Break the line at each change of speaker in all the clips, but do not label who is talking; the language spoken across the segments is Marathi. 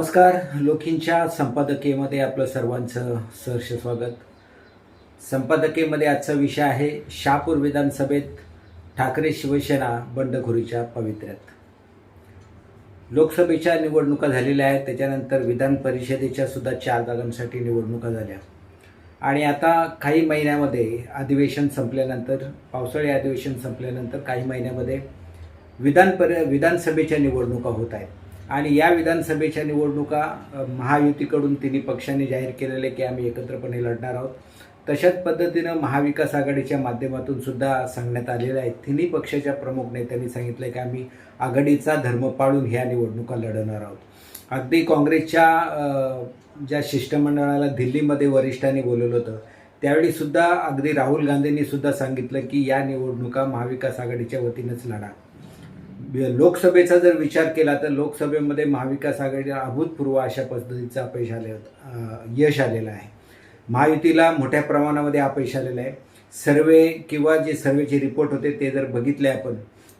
नमस्कार लोखींच्या संपादकीयमध्ये आपलं सर्वांचं सहर्ष स्वागत. संपादकीयमध्ये आजचा विषय आहे शहापूर विधानसभेत ठाकरे शिवसेना बंडखोरीच्या पवित्र्यात. लोकसभेच्या निवडणुका झालेल्या आहेत त्याच्यानंतर विधान परिषदेच्या सुद्धा चार जागांसाठी निवडणुका झाल्या. आणि आता काही महिन्यामध्ये अधिवेशन संपल्यानंतर पावसाळी अधिवेशन संपल्यानंतर काही महिन्यामध्ये विधान पर विधानसभेच्या निवडणुका होत आहेत. आणि या विधानसभेच्या निवडणुका महायुतीकडून तिन्ही पक्षांनी जाहीर केलेले की आम्ही एकत्रपणे लढणार आहोत. तशाच पद्धतीनं महाविकास आघाडीच्या माध्यमातून सुद्धा सांगण्यात आलेलं आहे. तिन्ही पक्षाच्या प्रमुख नेत्यांनी सांगितलं की आम्ही आघाडीचा धर्म पाळून ह्या निवडणुका लढणार आहोत. अगदी काँग्रेसच्या ज्या शिष्टमंडळाला दिल्लीमध्ये वरिष्ठांनी बोलवलं होतं त्यावेळी सुद्धा अगदी राहुल गांधींनी सुद्धा सांगितलं की या निवडणुका महाविकास आघाडीच्या वतीनंच लढा. लोकसभेचा जर विचार केला तर लोकसभेमध्ये महाविकास आघाडीला अभूतपूर्व अशा पद्धतीचं अपयश आले यश आलेलं आहे. महायुतीला मोठ्या प्रमाणामध्ये अपयश आलेलं आहे. सर्वे किंवा जे सर्वेचे रिपोर्ट होते ते जर बघितले आपण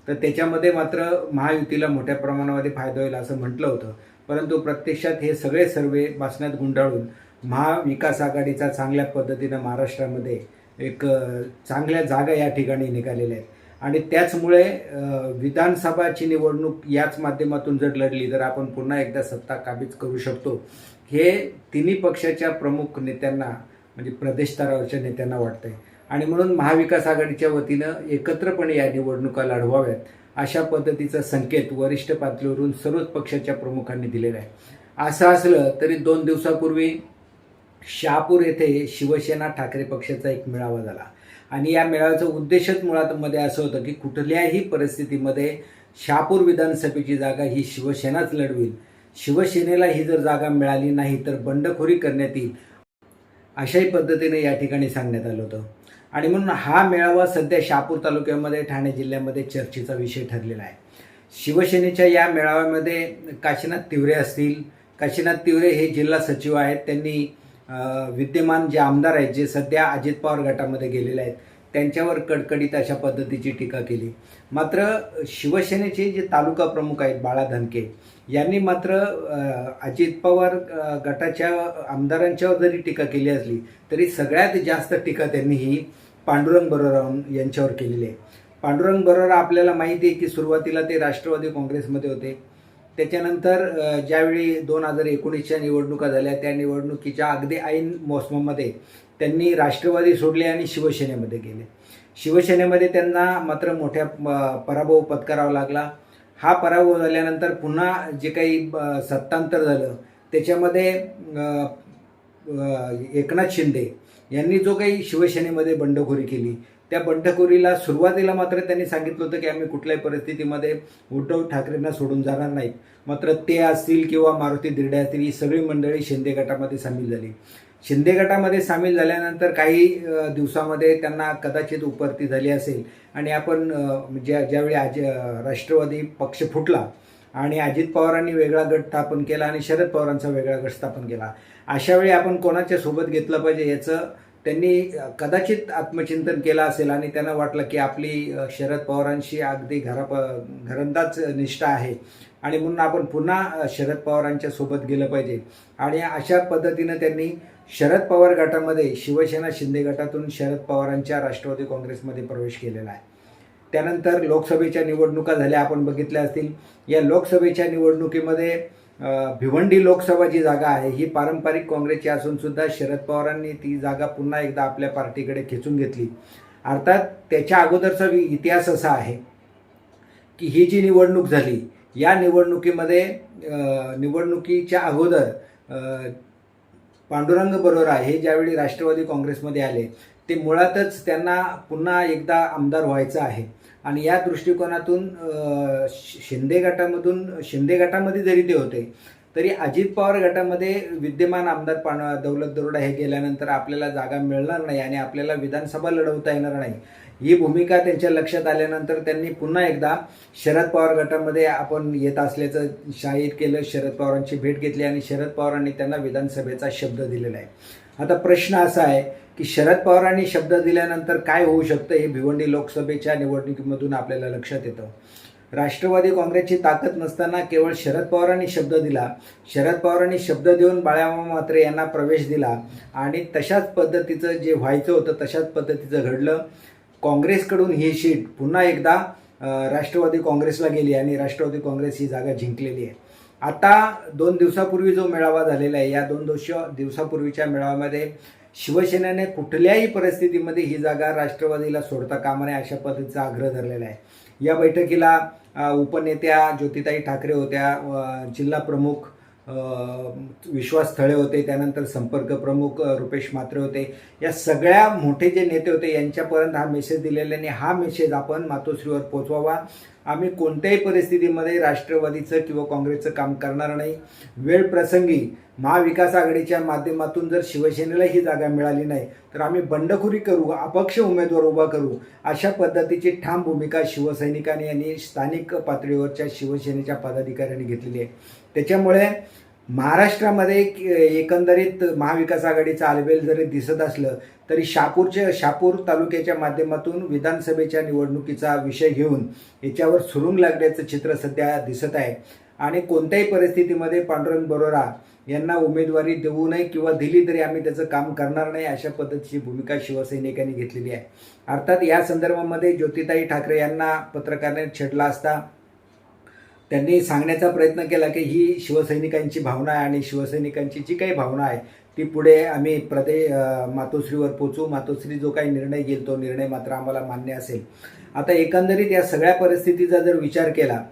तर त्याच्यामध्ये मात्र महायुतीला मोठ्या प्रमाणामध्ये फायदा होईल असं म्हटलं होतं. परंतु प्रत्यक्षात हे सगळे सर्वे बासण्यात गुंडाळून महाविकास आघाडीचा चांगल्या पद्धतीनं महाराष्ट्रामध्ये एक चांगल्या जागा या ठिकाणी निघालेल्या आहेत. आणि त्याचमुळे विधानसभाची निवडणूक याच माध्यमातून जर लढली तर आपण पुन्हा एकदा सत्ता काबीज करू शकतो. हे तिन्ही पक्षाच्या प्रमुख नेत्यांना म्हणजे प्रदेश स्तरावरच्या नेत्यांना वाटतंय. आणि म्हणून महाविकास आघाडीच्या वतीनं एकत्रपणे या निवडणुका लढवाव्यात अशा पद्धतीचा संकेत वरिष्ठ पातळीवरून सर्वच पक्षाच्या प्रमुखांनी दिलेला आहे. असं असलं तरी दोन दिवसापूर्वी शहापूर येथे शिवसेना ठाकरे पक्षाचा एक मेळावा झाला. आणि या मेळाव्याचं उद्देशच मुळात मध्ये असं होतं की कुठल्याही परिस्थितीमध्ये शहापूर विधानसभेची जागा ही शिवसेनाच लढवेल. शिवसेनेला ही जर जागा मिळाली नाही तर बंडखोरी करण्यात येईल. अशाही पद्धतीने या ठिकाणी सांगण्यात आलं होतं. आणि म्हणून हा मेळावा सध्या शहापूर तालुक्यामध्ये ठाणे जिल्ह्यामध्ये चर्चेचा विषय ठरलेला आहे. शिवसेनेच्या या मेळाव्यामध्ये काशीनाथ तिवरे असतील. काशीनाथ तिवरे हे जिल्हा सचिव आहेत. त्यांनी विद्यमान जे आमदार आहेत जे सध्या अजित पवार गटामध्ये गेलेले आहेत त्यांच्यावर कडकडीत अशा पद्धतीची टीका केली. मात्र शिवसेनेचे जे तालुका प्रमुख आहेत बाळा धनके यांनी मात्र अजित पवार गटाच्या आमदारांच्यावर जरी टीका केली असली तरी सगळ्यात जास्त टीका त्यांनी ही पांडुरंग बरोराव यांच्यावर केलेली आहे. पांडुरंग बरोरा आपल्याला माहिती आहे की सुरुवातीला ते राष्ट्रवादी काँग्रेसमध्ये होते. त्याच्यानंतर ज्यावेळी दोन हजार एकोणीसच्या निवडणुका झाल्या त्या निवडणुकीच्या अगदी ऐन मोसमामध्ये त्यांनी राष्ट्रवादी सोडले आणि शिवसेनेमध्ये गेले. शिवसेनेमध्ये त्यांना मात्र मोठ्या पराभव पत्करावा लागला. हा पराभव झाल्यानंतर पुन्हा जे काही सत्तांतर झालं त्याच्यामध्ये एकनाथ शिंदे यांनी जो काही शिवसेनेमध्ये बंडखोरी केली त्या बंडखोरीला सुरुवातीला मात्र त्यांनी सांगितलं होतं की आम्ही कुठल्याही परिस्थितीमध्ये उद्धव ठाकरेंना सोडून जाणार नाहीत. मात्र ते असतील किंवा मारुती दिर्डे असतील ही सगळी मंडळी शिंदे गटामध्ये सामील झाली. शिंदे गटामध्ये सामील झाल्यानंतर काही दिवसामध्ये त्यांना कदाचित उपरती झाली असेल. आणि आपण ज्या ज्यावेळी आज राष्ट्रवादी पक्ष फुटला आणि अजित पवारांनी वेगळा गट स्थापन केला आणि शरद पवारांचा वेगळा गट स्थापन केला. अशा वेळी आपण कोणाच्या सोबत घेतलं पाहिजे याचं त्यांनी कदाचित आत्मचिंतन केलं असेल आणि त्यांना वाटलं की आपली शरद पवारांशी अगदी घराप घरंदाज निष्ठा आहे. आणि म्हणून आपण पुन्हा शरद पवारांच्या सोबत गेलं पाहिजे. आणि अशा पद्धतीनं त्यांनी शरद पवार गटामध्ये शिवसेना शिंदे गटातून शरद पवारांच्या राष्ट्रवादी काँग्रेसमध्ये प्रवेश केलेला आहे. त्यानंतर लोकसभेच्या निवडणुका झाल्या आपण बघितल्या असतील. या लोकसभेच्या निवडणुकीमध्ये भिवंडी लोकसभा जी जागा आहे ही पारंपरिक काँग्रेसची असून सुद्धा शरद पवारांनी ती जागा पुन्हा एकदा आपल्या पार्टीकडे खेचून घेतली. अर्थात त्याच्या अगोदरचा इतिहास असा आहे की ही जी निवडणूक झाली या निवडणुकीमध्ये निवडणुकीच्या अगोदर पांडुरंग बरोरा हे ज्यावेळी राष्ट्रवादी काँग्रेसमध्ये आले ते मुळातच त्यांना पुन्हा एकदा आमदार व्हायचं आहे. आणि या दृष्टिकोनातून शि- शिंदे गटामधून शिंदे गटामध्ये जरी ते होते तरी अजित पवार गटामध्ये विद्यमान आमदार पाण दौलत दरोडा हे गेल्यानंतर आपल्याला जागा मिळणार नाही आणि आपल्याला विधानसभा लढवता येणार नाही. ही भूमिका त्यांच्या लक्षात आल्यानंतर त्यांनी पुन्हा एकदा शरद पवार गटामध्ये आपण येत असल्याचं जाहीर केलं शरद पवारांची भेट घेतली आणि शरद पवारांनी त्यांना विधानसभेचा शब्द दिलेला आहे. आता प्रश्न असा आहे की शरद पवारांनी शब्द दिल्यानंतर काय होऊ शकतं हे भिवंडी लोकसभेच्या निवडणुकीमधून आपल्याला लक्षात येतं. राष्ट्रवादी काँग्रेसची ताकद नसताना केवळ शरद पवारांनी शब्द दिला शरद पवारांनी शब्द देऊन बाळामा म्हात्रे यांना प्रवेश दिला आणि तशाच पद्धतीचं जे व्हायचं होतं तशाच पद्धतीचं घडलं. काँग्रेसकडून ही शीट पुन्हा एकदा राष्ट्रवादी काँग्रेसला गेली आणि राष्ट्रवादी काँग्रेस ही जागा जिंकलेली आहे. आता दोन दिवसापूर्वी जो मेळावा झालेला आहे या दोन दोष दिवसापूर्वीच्या मेळाव्यामध्ये शिवसेनेने कुठल्याही परिस्थितीमध्ये ही जागा राष्ट्रवादीला सोडता कामा नये अशा पद्धतीचा आग्रह धरलेला आहे. या बैठकीला उपनेत्या ज्योतिताई ठाकरे होत्या जिल्हा प्रमुख विश्वास थळे होते त्यानंतर संपर्क प्रमुख रुपेश मात्रे होते. या सगळ्या मोठे जे नेते होते यांच्यापर्यंत हा मेसेज दिलेला आणि हा मेसेज आपण मातोश्रीवर पोचवावा आम्ही कोणत्याही परिस्थितीमध्ये राष्ट्रवादीचं किंवा काँग्रेसचं काम करणार नाही. वेळ प्रसंगी महाविकास आघाडीच्या माध्यमातून जर शिवसेनेला ही जागा मिळाली नाही तर आम्ही बंडखोरी करू अपक्ष उमेदवार उभा करू अशा पद्धतीची ठाम भूमिका शिवसैनिकांनी आणि स्थानिक पातळीवरच्या शिवसेनेच्या पदाधिकाऱ्यांनी घेतलेली आहे. त्याच्यामुळे महाराष्ट्रामध्ये एकंदरीत महाविकास आघाडीचं आलबेल जरी दिसत असलं तरी शापूरच्या शापूर तालुक्याच्या माध्यमातून विधानसभेच्या निवडणुकीचा विषय घेऊन याच्यावर सुरुंग लागण्याचं चित्र सध्या दिसत आहे. आणि कोणत्याही परिस्थितीमध्ये पांडुरंग बरोरा यांना उमेदवारी देऊ नये किंवा दिली तरी आम्ही त्याचं काम करणार नाही अशा पद्धतीची भूमिका शिवसैनिकांनी घेतलेली आहे. अर्थात या संदर्भामध्ये ज्योतिताई ठाकरे यांना पत्रकाराने छेडला असता त्यांनी सांगण्याचा प्रयत्न केला की ही शिवसैनिकांची भावना आहे आणि शिवसैनिकांची जी काही भावना आहे ती पुढे आम्ही प्रदे मातोश्रीवर पोचू. मातोश्री जो काही निर्णय घेईल तो निर्णय मात्र आम्हाला मान्य असेल. आता एकंदरीत या सगळ्या परिस्थितीचा जर विचार केला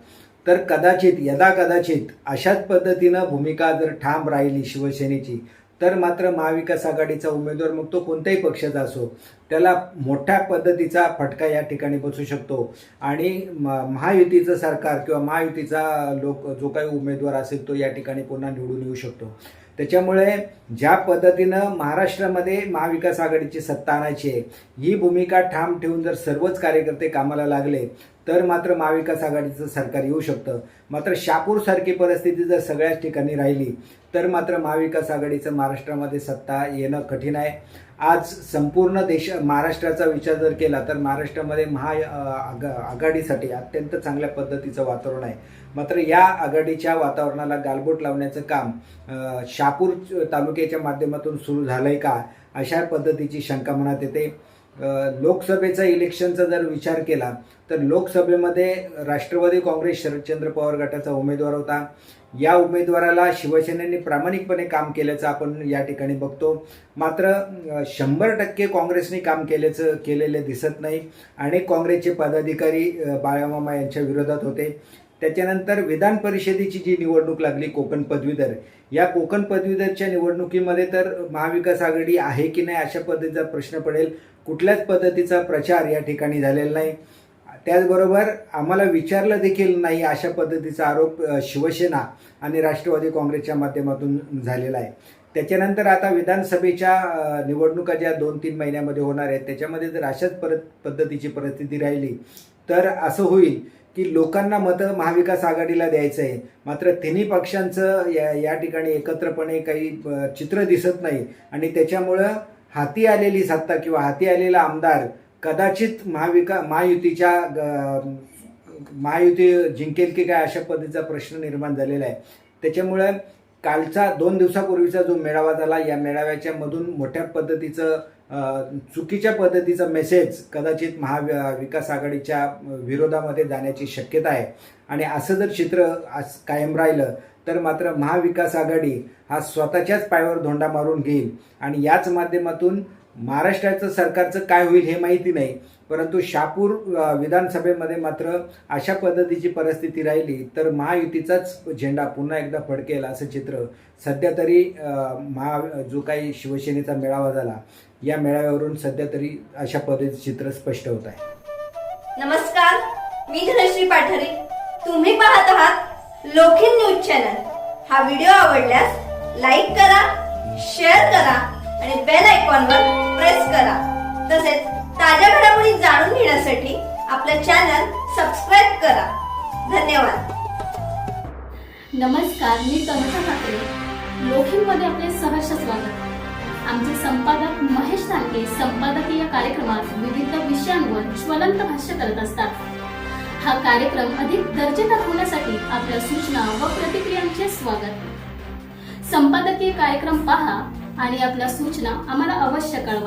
तर कदाचित यदा कदाचित अशाच पद्धतीनं भूमिका जर ठाम राहिली शिवसेनेची तर मात्र महाविकास आघाडीचा उमेदवार मग तो कोणत्याही पक्षाचा असो त्याला मोठ्या पद्धतीचा फटका या ठिकाणी बसू शकतो. आणि म- महायुतीचं सरकार किंवा महायुतीचा लोक जो काही उमेदवार असेल तो या ठिकाणी पुन्हा निवडून येऊ शकतो. त्याच्यामुळे ज्या पद्धतीनं महाराष्ट्रामध्ये महाविकास आघाडीची सत्ता आणायची आहे ही भूमिका ठाम ठेवून जर सर्वच कार्यकर्ते कामाला लागले तर मात्र महाविकास आघाडीचं सरकार येऊ शकतं. मात्र शापूरसारखी परिस्थिती जर सगळ्याच ठिकाणी राहिली तर मात्र महाविकास आघाडीचं महाराष्ट्रामध्ये सत्ता येणं कठीण आहे. आज संपूर्ण देश महाराष्ट्राचा विचार जर केला तर महाराष्ट्रामध्ये महा आघा- आघाडीसाठी अत्यंत चांगल्या पद्धतीचं वातावरण आहे. मात्र या आघाडीच्या वातावरणाला गालबोट लावण्याचं काम शापूर तालुक्याच्या माध्यमातून सुरू झालंय का? अशा पद्धतीची शंका मनात येते. लोकसभेचा इलेक्शनचा जर विचार केला तर लोकसभेमध्ये राष्ट्रवादी काँग्रेस शरदचंद्र पवार गटाचा उमेदवार होता. या उमेदवाराला शिवसेनेने प्रामाणिकपणे काम केल्याचं आपण या ठिकाणी बघतो. मात्र शंभर टक्के काँग्रेसने काम केल्याचं केलेले दिसत नाही. अनेक काँग्रेसचे पदाधिकारी बाळामामा यांच्या विरोधात होते. त्याच्यानंतर विधान परिषदेची जी निवडणूक लागली कोकण पदवीधर या कोकण पदवीधरच्या निवडणुकीमध्ये तर महाविकास आघाडी आहे की नाही अशा पद्धतीचा प्रश्न पडेल. कुठल्याच पद्धतीचा प्रचार या ठिकाणी झालेला नाही. त्याचबरोबर आम्हाला विचारलं देखील नाही अशा पद्धतीचा आरोप शिवसेना आणि राष्ट्रवादी काँग्रेसच्या माध्यमातून झालेला आहे. त्याच्यानंतर आता विधानसभेच्या निवडणुका ज्या दोन तीन महिन्यामध्ये होणार आहेत त्याच्यामध्ये जर अशाच परत पद्धतीची परिस्थिती राहिली तर असं होईल की लोकांना मतं महाविकास आघाडीला द्यायचं आहे. मात्र तिन्ही पक्षांचं या या ठिकाणी एकत्रपणे काही चित्र दिसत नाही. आणि त्याच्यामुळं हाती आलेली सत्ता किंवा हाती आलेला आमदार कदाचित महाविका महायुतीच्या ग- महायुती जिंकेल की काय अशा पद्धतीचा प्रश्न निर्माण झालेला आहे. त्याच्यामुळं कालचा दोन दिवसापूर्वीचा जो मेळावा झाला या मेळाव्याच्या मधून मोठ्या पद्धतीचं चुकीच्या पद्धतीचा मेसेज कदाचित महाविकास आघाडीच्या विरोधामध्ये जाण्याची शक्यता आहे. आणि असं जर चित्र आज कायम राहिलं तर मात्र महाविकास आघाडी हा स्वतःच्याच पायावर धोंडा मारून घेईल. आणि याच माध्यमातून महाराष्ट्राचं सरकारचं काय होईल हे माहिती नाही परंतु शापूर विधानसभेमध्ये मात्र अशा पद्धतीची परिस्थिती राहिली तर महायुतीचाच झेंडा पुन्हा एकदा फडकेल असं चित्र सध्या तरी महा जो काही शिवसेनेचा मेळावा झाला या मेळाव्यावरून सध्या तरी अशा पद्धतीचं चित्र स्पष्ट होत आहे.
नमस्कार मी धनश्री पाठारे. तुम्ही पाहत आहात लोखिन न्यूज चॅनल. हा व्हिडिओ आवडल्यास लाईक करा शेअर करा आणि बेल आयकॉनवर प्रेस करा. तसेच ताज्या घडामोडी जाणून घेण्यासाठी आपलं चॅनल सबस्क्राईब करा. धन्यवाद.
नमस्कार मी तनुषा ठाकरे. लोखिंमध्ये आपले सहर्ष स्वागत. आमचे संपादक महेश धाके संपादकीय कार्यक्रमात विविध विषयांवर ज्वलंत भाष्य करत असतात. हा कार्यक्रम अधिक दर्जेदार होण्यासाठी आपल्या सूचना व प्रतिक्रियांचे स्वागत. संपादकीय कार्यक्रम पहा. आणि आपल्या सूचना आम्हाला अवश्य कळवा.